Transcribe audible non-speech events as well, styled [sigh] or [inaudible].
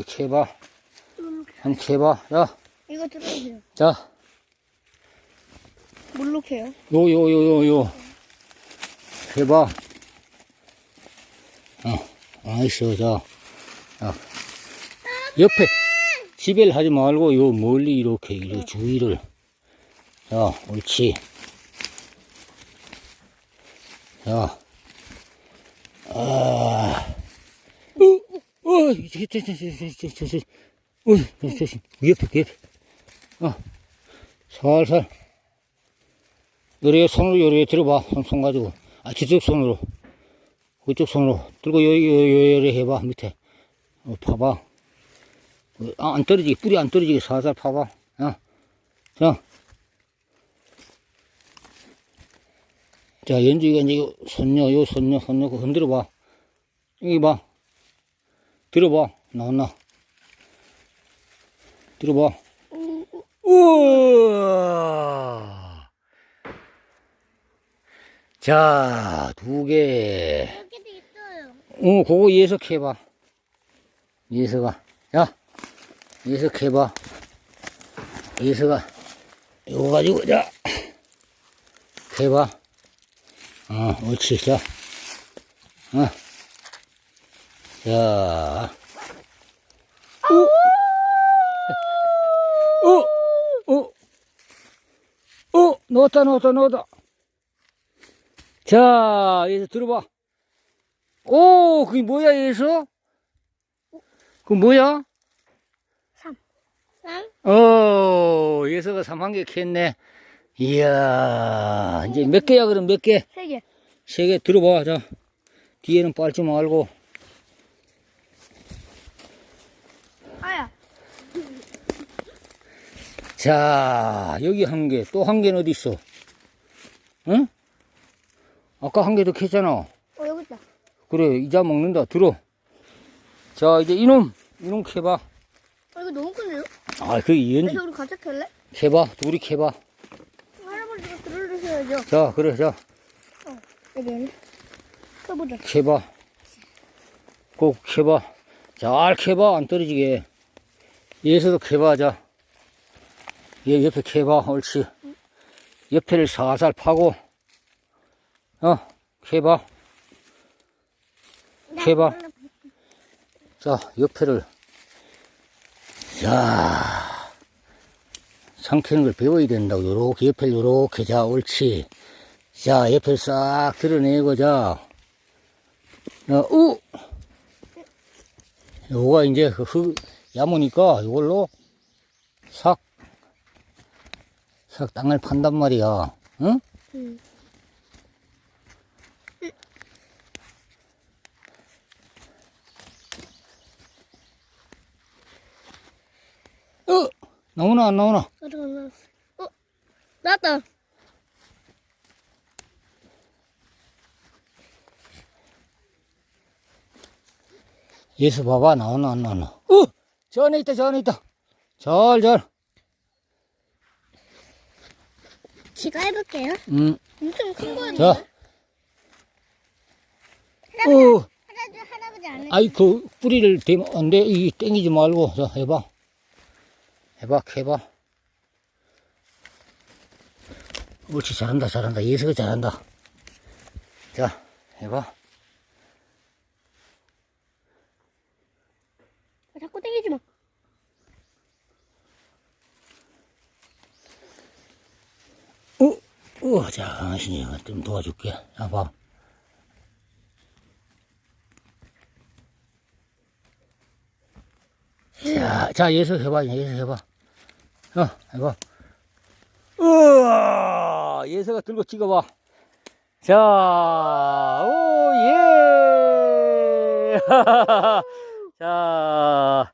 해봐. 이렇게. 한번 해봐. 자, 이거 들어주세요. 자, 뭘로 캐요? 요, 요, 요, 요, 요. 해봐. 어, 아이씨, 자. 자. 옆에, 지배를 하지 말고, 요 멀리 이렇게, 이렇게 주위를. 자, 옳지. 자. 아. 어, 어, 저, 저, 저, 저, 저, 저, 저, 어, 저, 저, 옆에, 옆에. 어, 살살. 요래 손으로 요래 들어봐. 손, 손 가지고. 아, 저쪽 손으로. 그쪽 손으로. 들고 요, 요, 요, 요래 해봐. 밑에. 어, 파봐. 어, 아, 안 떨어지게. 뿌리 안 떨어지게 살살 파봐. 어. 자. 자, 연주가 이제 요 손녀, 요 손녀, 손녀, 그 흔들어 봐. 여기 봐. 들어봐. 나왔나? 들어봐. 우와! 자, 두 개. 여기도 있어요. 어, 그거 예석해봐. 예석아. 야, 예석해봐. 예석아. 이거 가지고, 자. 해봐. 어, 옳지, 자. 어. 자. 어, 어, 어, 넣었다, 넣었다, 넣었다. 자, 여기서 들어봐. 오, 그게 뭐야, 여기서? 그 뭐야? 삼. 삼? 어, 예서가 3한 개 캤네. 이야, 이제 몇 개야, 그럼 몇 개? 세 개. 세 개 들어봐, 자. 뒤에는 빨지 말고. 아야. 자, 여기 한 개, 또 한 개는 어디 있어? 응? 아까 한개더 캤잖아. 어, 여기 있다. 그래, 이자 먹는다. 들어. 자, 이제 이놈, 이놈 캐봐. 어, 이거 너무 크네요? 아, 그 연지, 그래서 우리 같이 캘래? 캐봐. 둘이 캐봐. 할아버지가 들어주셔야죠. 자, 그래, 자, 여기. 켜보자. 캐봐. 꼭 캐봐. 잘 캐봐. 안 떨어지게. 여기서도 캐봐, 자. 얘 옆에 캐봐. 옳지. 옆에를 살살 파고, 어, 캐봐. 캐봐. 자, 옆에를. 자, 상캐는 걸 배워야 된다고. 요렇게, 옆에를 요렇게. 자, 옳지. 자, 옆에 싹 드러내고, 자. 어, 우! 요거가 이제 그 흙, 야무니까 요걸로 싹, 싹 땅을 판단 말이야. 응? 응. 어! 나오나, 안 나오나? 나왔어. 어? 나왔다. 예수 봐봐, 나오나, 안 나오나? 어! 저 안에 있다, 저 안에 있다. 잘, 잘. 제가 해볼게요. 음, 엄청 큰 거였는데. 자. 할아버지, 어, 할아버지, 할아버지 안 해. 아이, 그, 뿌리를 대면 안 돼. 이 땡기지 말고. 자, 해봐. 해봐, 해봐. 옳지, 잘한다, 잘한다. 예수가 잘한다. 자, 해봐. 자꾸 땡기지 마. 어, 어, 자, 당신이가 좀 도와줄게. 자, 봐. 자, 자, 예수 해봐, 예수 해봐. 어, 해봐. 우와, 예수가 들고 찍어봐. 자, 오, 예! [laughs] 자,